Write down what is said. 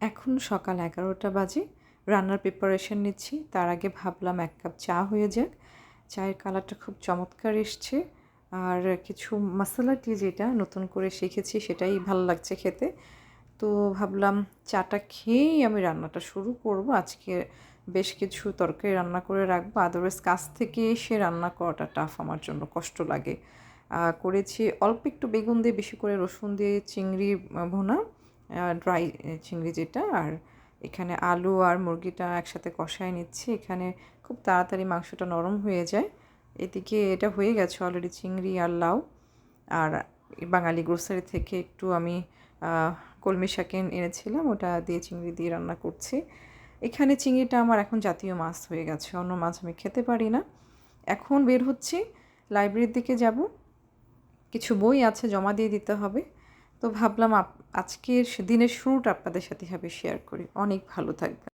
এখন সকাল এগারোটা বাজে, রান্নার প্রিপারেশন নিচ্ছি। তার আগে ভাবলাম এক কাপ চা হয়ে যাক। চায়ের কালারটা খুব চমৎকার এসছে। আর কিছু মশলা টি যেটা নতুন করে শিখেছি, সেটাই ভালো লাগছে খেতে। তো ভাবলাম চাটা খেয়েই আমি রান্নাটা শুরু করব। আজকে বেশ কিছু তরকারি রান্না করে রাখব। আদারওয়াইজ কাছ থেকে এসে রান্না করাটা টাফ আমার জন্য, কষ্ট লাগে। করেছি অল্প একটু বেগুন দিয়ে, বেশি করে রসুন দিয়ে, চিংড়ি ভোনা। ড্রাই চিংড়ি যেটা, আর এখানে আলু আর মুরগিটা একসাথে কষায় নিচ্ছি। এখানে খুব তাড়াতাড়ি মাংসটা নরম হয়ে যায়। এদিকে এটা হয়ে গেছে অলরেডি চিংড়ি আর লাউ। আর বাঙালি গ্রোসারি থেকে একটু আমি কলমি শাকে এনেছিলাম, ওটা দিয়ে চিংড়ি দিয়ে রান্না করছি। এখানে চিংড়িটা আমার এখন জাতীয় মাছ হয়ে গেছে, অন্য মাছ আমি খেতে পারি না। এখন বের হচ্ছি লাইব্রেরির দিকে যাব। কিছু বই আছে জমা দিয়ে দিতে হবে। তো ভাবলাম আজকের দিনের শুরুটা আপনাদের সাথে হবে শেয়ার করি। অনেক ভালো থাকবে